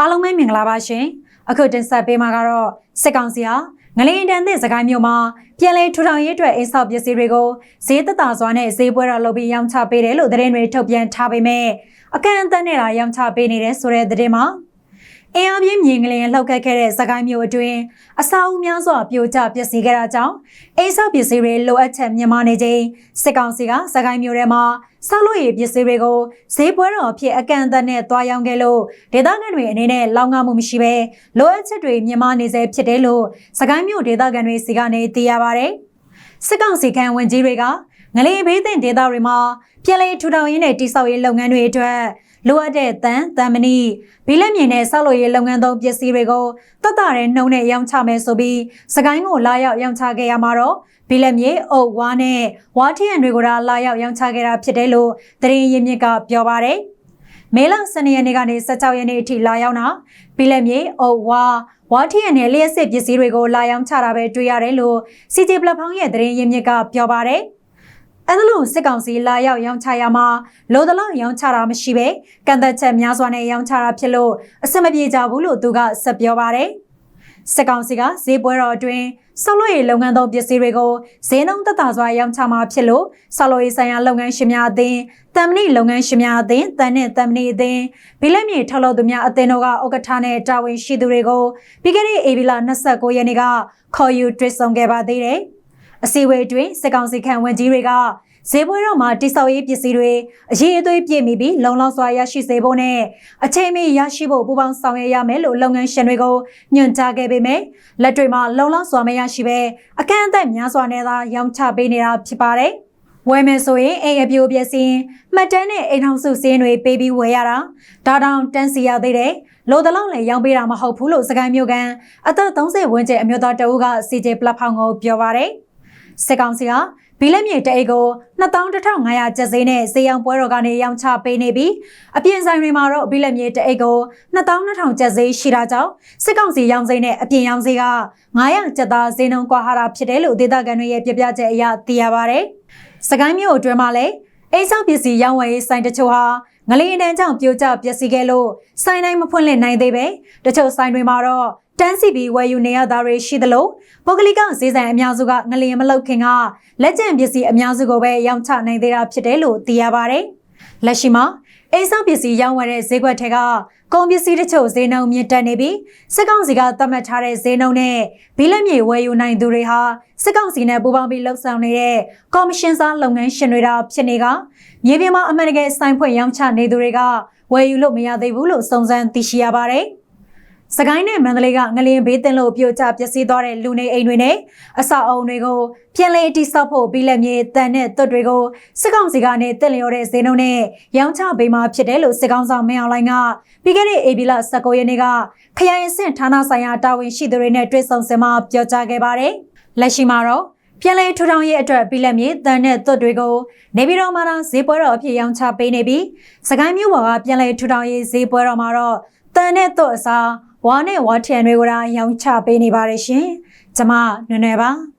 အားလုံးပဲမင်္ဂလာပါရှင်အခုတင်ဆက်ပေးမှာကတော့စစ်ကောင်စီဟာငလင်းတန်းသစ်စကိုင်းမြို့မှာပြည်လဲထူထောင်ရေးအတွက်အိမ်ဆောက်ပစ္စည်းတွေကိုဈေးသက်သာစွာနဲ့ဈေးပွဲတော်လုပ်ပြီးရောင်းချပေးတယ်လို့သတင်းတွေထုတ်ပြန်ထားပေမဲ့အကန့်အသတ်နဲ့လာရောင်းချပေးနေတဲ့ဆိုတဲ့သတင်းမှာ အင်အားပြင်းမြင်ကလေးလှုပ်ခတ်ခဲ့တဲ့စကိုင်းမြို့အတွင်းအစာအုပ်များစွာပြိုကျပျက်စီးခဲ့တာကြောင့်အိမ်ဆောက်ပစ္စည်းတွေလိုအပ်ချက်မြင့်မားနေချိန်စစ်ကောင်စီကစကိုင်းမြို့ထဲမှာဆောက်လုပ်ရေးပစ္စည်းတွေကိုဈေးပွဲတော်အဖြစ်အကန့်အသတ်နဲ့တွားရောင်းခဲ့လို့ဒေသခံတွေအနေနဲ့လောင်ငမှုမရှိဘဲလိုအပ်ချက်တွေမြင့်မားနေစေဖြစ်တယ်လို့စကိုင်းမြို့ဒေသခံတွေစီကနေသိရပါဗျ။စစ်ကောင်စီခံဝင်ကြီးတွေကငလေးဘေးသင့်ဒေသတွေမှာပြည်လဲထူထောင်ရေးနဲ့တိစောက်ရေးလုပ်ငန်းတွေအတွက် လိုအပ်တဲ့တန်တန်မဏိဘီလက်မြင်နဲ့ဆောက်လုပ်ရေးလုပ်ငန်းသုံးပစ္စည်းတွေကိုတတ်တာတဲ့နှုံနဲ့ရောင်းချမယ်ဆိုပြီးစကိုင်းကိုလာရောက်ရောင်းချခဲ့ရမှာတော့ဘီလက်မြေအုပ်ဝါနဲ့ဝါထရန်တွေကိုဒါလာရောက်ရောင်းချခဲ့တာဖြစ်တယ်လို့သတင်းရင်းမြစ်ကပြောပါတယ်မေလ12ရက်နေ့ကနေ16ရက်နေ့အထိလာရောက်တာဘီလက်မြေအုပ်ဝါဝါထရန်နဲ့လျှက်စစ်ပစ္စည်းတွေကိုလာရောက်ချတာပဲတွေ့ရတယ်လို့ CJ ပလက်ဖောင်းရဲ့သတင်းရင်းမြစ်ကပြောပါတယ် အဲ့ဒါလို့စစ်ကောင်စီလာရောက်ရောင်းချရမှာလိုသလောက်ရောင်းချတာမရှိပဲကန့်သက်ချက်များစွာနဲ့ရောင်းချတာဖြစ်လို့အဆင်မပြေကြဘူးလို့သူကဆက်ပြောပါတယ်စစ်ကောင်စီကဈေးပွဲတော်အတွင်းဆောက်လုပ်ရေးလုပ်ငန်းသုံးပစ္စည်းတွေကိုဈေးနှုန်းသက်သာစွာရောင်းချမှာဖြစ်လို့ဆောက်လုပ်ရေးဆိုင်ရာလုပ်ငန်းရှင်များအသင်းတမ်မဏိလုပ်ငန်းရှင်များအသင်းတန်နဲ့တမ်မဏိအသင်းဘီလက်မြေထောက်လုပ်သူများအသင်းတို့ကဥက္ကဋ္ဌနဲ့တာဝန်ရှိသူတွေကိုပြီးခဲ့တဲ့ဧပြီလ29ရက်နေ့ကခေါ်ယူတွေ့ဆုံခဲ့ပါသေးတယ်။ အစည်းအဝေးအတွင်းစစ်ကောင်စီခန့်ဝန်ကြီးတွေကဈေးပွဲတော်မှာတိစောက်ရေးပစ္စည်းတွေအရေးအသွေးပြည့်မီပြီးလုံလောက်စွာရရှိစေဖို့နဲ့အချိန်မီရရှိဖို့ပူးပေါင်းဆောင်ရွက်ရမယ်လို့လုပ်ငန်းရှင်တွေကိုညွှန်ကြားခဲ့ပေမယ့်လက်တွေမှာလုံလောက်စွာမရရှိပဲအကန့်အသတ်များစွာနဲ့သာရောင်းချပေးနေတာဖြစ်ပါတယ်။ဝယ်မယ်ဆိုရင်အိမ်အပြိုပြည့်စင်မှတ်တမ်းနဲ့အိမ်ထောင်စုစင်းတွေပေးပြီးဝယ်ရတာဒါတောင်တန်းစီရသေးတယ်လိုတလောက်လည်းရောင်းပေးတာမဟုတ်ဘူးလို့စကိုင်းမျိုးကန်အသက်30ဝန်းကျင်အမျိုးသားတအုပ်က CJ ပလက်ဖောင်းကိုပြောပါတယ် စစ်ကောင်စီကဘီလက်မြေတအိတ်ကို21,500ကျပ်ဈေးနဲ့ဈေးရောင်းပွဲတော်ကနေရောင်းချပေးနေပြီးအပြင်ဆိုင်တွေမှာတော့ဘီလက်မြေတအိတ်ကို22,000ကျပ်ဈေးရှိတာကြောင့်စစ်ကောင်စီရောင်းဈေးနဲ့အပြင်ရောင်းဈေးက900ကျပ်သားဈေးနှုန်းကွာဟာတာဖြစ်တယ်လို့ဒေသခံတွေရဲ့ပြပြချက်အရသိရပါဗျ။စကိုင်းမြို့အတွင်းမှာလည်းအိမ်ဆောင်ပစ္စည်းရောင်းဝယ်ရေးဆိုင်တချို့ဟာငလျင်တန်းကြောင့်ပြိုကျပျက်စီးခဲ့လို့ဆိုင်တိုင်းမဖွင့်လှစ်နိုင်သေးပဲတချို့ဆိုင်တွေမှာတော့ တန်းစီပြီးဝယ်ယူနေရတာတွေရှိသလိုပုဂ္ဂလိကဈေးဆိုင်အများစုကငလျင်မလောက်ခင်ကလက်ကျန်ပစ္စည်းအများစုကိုပဲရောင်းချနိုင်သေးတာဖြစ်တယ်လို့သိရပါတယ်။လက်ရှိမှာအိမ်ဆောင်ပစ္စည်းရောင်းဝယ်တဲ့ဈေးကွက်ထဲကကုန်ပစ္စည်းတချို့ဈေးနှုန်းမြင့်တက်နေပြီးစစ်ကောင်စီကသတ်မှတ်ထားတဲ့ဈေးနှုန်းနဲ့ဘီလက်မြေဝယ်ယူနိုင်သူတွေဟာစစ်ကောင်စီနဲ့ပူးပေါင်းပြီးလှုပ်ဆောင်နေတဲ့ကော်မရှင်စားလုပ်ငန်းရှင်တွေတာဖြစ်နေကမြေပြင်မှာအမှန်တကယ်စိုင်းဖွင့်ရောင်းချနေသူတွေကဝယ်ယူလို့မရသေးဘူးလို့စုံစမ်းသိရှိရပါတယ်။ စကိုင်းနဲ့မန္တလေးကငလျင်ဘေးတင်လို့ပြိုကျပျက်စီးသွားတဲ့လူနေအိမ်တွေနဲ့အဆောက်အုံတွေကိုပြန်လည်တိစောက်ဖို့ပြီးလက်မြေတန်တဲ့သွတ်တွေကိုစစ်ကောင်စီကနေတက်လျော်တဲ့ဈေးနှုန်းနဲ့ရောင်းချပေးမှဖြစ်တယ်လို့စစ်ကောင်ဆောင်မင်းအောင်လိုင်းကပြီးခဲ့တဲ့ AB လ19ရက်နေ့ကခရိုင်အဆင့်ဌာနဆိုင်ရာတာဝန်ရှိသူတွေနဲ့တွေ့ဆုံစင်မှာပြောကြားခဲ့ပါတယ်။လက်ရှိမှာတော့ပြန်လည်ထူထောင်ရေးအတွက်ပြည်လက်မြေတန်တဲ့သွတ်တွေကိုနေပြည်တော်မှာဈေးပွဲတော်အဖြစ်ရောင်းချပေးနေပြီးစကိုင်းမြို့ပေါ်ကပြန်လည်ထူထောင်ရေးဈေးပွဲတော်မှာတော့တန်တဲ့သွတ်အစား ဝါနဲ့ဝါထရန်တွေကိုရောင်းချပေးနေပါတယ်ရှင်။ကျမနွယ်နွယ်ပါ။